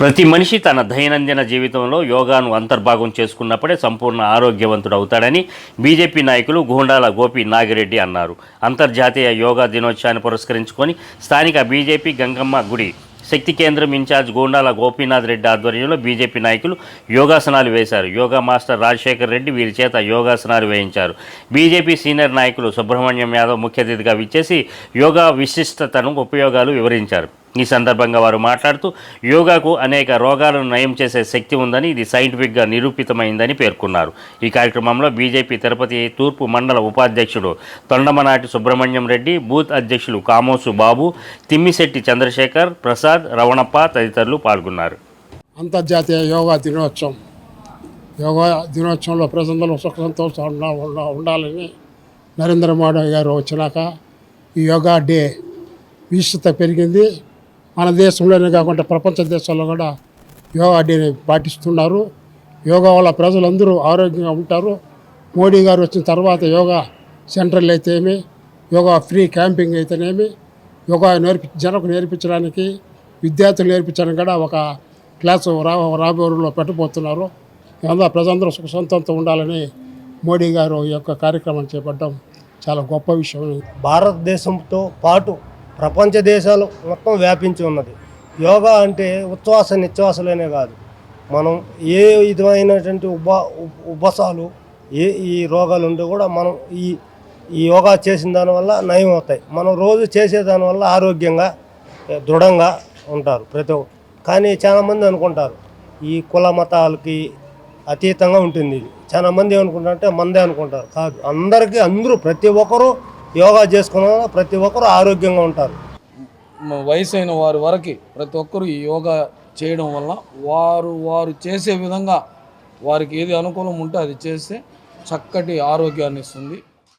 ప్రతి మనిషి తన దైనందిన జీవితంలో యోగాను అంతర్భాగం చేసుకున్నప్పుడే సంపూర్ణ ఆరోగ్యవంతుడు అవుతాడని బీజేపీ నాయకులు గోండాల గోపి నాగిరెడ్డి అన్నారు. అంతర్జాతీయ యోగా దినోత్సవాన్ని పురస్కరించుకొని స్థానిక బీజేపీ గంగమ్మ గుడి శక్తి కేంద్రం ఇన్ఛార్జ్ గోండాల గోపీనాథ్ రెడ్డి ఆధ్వర్యంలో బీజేపీ నాయకులు యోగాసనాలు వేశారు. యోగా మాస్టర్ రాజశేఖర్ రెడ్డి వీరి చేత యోగాసనాలు వేయించారు. బీజేపీ సీనియర్ నాయకులు సుబ్రహ్మణ్యం యాదవ్ ముఖ్య అతిథిగా విచ్చేసి యోగా విశిష్టతను ఉపయోగాలు వివరించారు. ఈ సందర్భంగా వారు మాట్లాడుతూ యోగాకు అనేక రోగాలను నయం చేసే శక్తి ఉందని ఇది సైంటిఫిక్గా నిరూపితమైందని పేర్కొన్నారు. ఈ కార్యక్రమంలో బీజేపీ తిరుపతి తూర్పు మండల ఉపాధ్యక్షుడు తొండమనాటి సుబ్రహ్మణ్యం రెడ్డి బూత్ అధ్యక్షులు కామోసు బాబు తిమ్మిశెట్టి చంద్రశేఖర్ ప్రసాద్ రవణప్ప తదితరులు పాల్గొన్నారు. అంతర్జాతీయ యోగా దినోత్సవం. యోగా దినోత్సవంలో ప్రజలందరూ సుఖ సంతోషంగా ఉండాలని నరేంద్ర మోడీ గారు వచ్చినాక ఈ యోగా డే విశిష్టత పెరిగింది. మన దేశంలోనే కాకుండా ప్రపంచ దేశాల్లో కూడా యోగా డేని పాటిస్తున్నారు. యోగా వల్ల ప్రజలందరూ ఆరోగ్యంగా ఉంటారు. మోడీ గారు వచ్చిన తర్వాత యోగా సెంటర్లు అయితేమి యోగా ఫ్రీ క్యాంపింగ్ అయితేనేమి యోగా నేర్పి జనకు నేర్పించడానికి విద్యార్థులు నేర్పించడానికి కూడా ఒక క్లాసు రా రాబోయే రోజుల్లో పెట్టబోతున్నారు. అందులో ప్రజలందరూ సుఖ సొంతంతో ఉండాలని మోడీ గారు ఈ యొక్క కార్యక్రమం చేపట్టడం చాలా గొప్ప విషయం. భారతదేశంతో పాటు ప్రపంచ దేశాలు మొత్తం వ్యాపించి ఉన్నది. యోగా అంటే ఉచ్ఛ్వాస నిశ్వాసలేనే కాదు. మనం ఏ విధమైనటువంటి ఉప ఉబ్బసాలు ఏ ఈ రోగాలు ఉంటే కూడా మనం ఈ ఈ యోగా చేసిన దానివల్ల నయం అవుతాయి. మనం రోజు చేసే దానివల్ల ఆరోగ్యంగా దృఢంగా ఉంటారు ప్రతి ఒక్క కానీ చాలామంది అనుకుంటారు ఈ కుల మతాలకి అతీతంగా ఉంటుంది. ఇది చాలామంది ఏమనుకుంటారంటే మందే అనుకుంటారు. కాదు అందరికీ అందరూ ప్రతి ఒక్కరూ యోగా చేసుకున్న వల్ల ప్రతి ఒక్కరూ ఆరోగ్యంగా ఉంటారు. వయసు అయిన వారి వరకు ప్రతి ఒక్కరు ఈ యోగా చేయడం వల్ల వారు వారు చేసే విధంగా వారికి ఏది అనుకూలం ఉంటే అది చేస్తే చక్కటి ఆరోగ్యాన్ని ఇస్తుంది.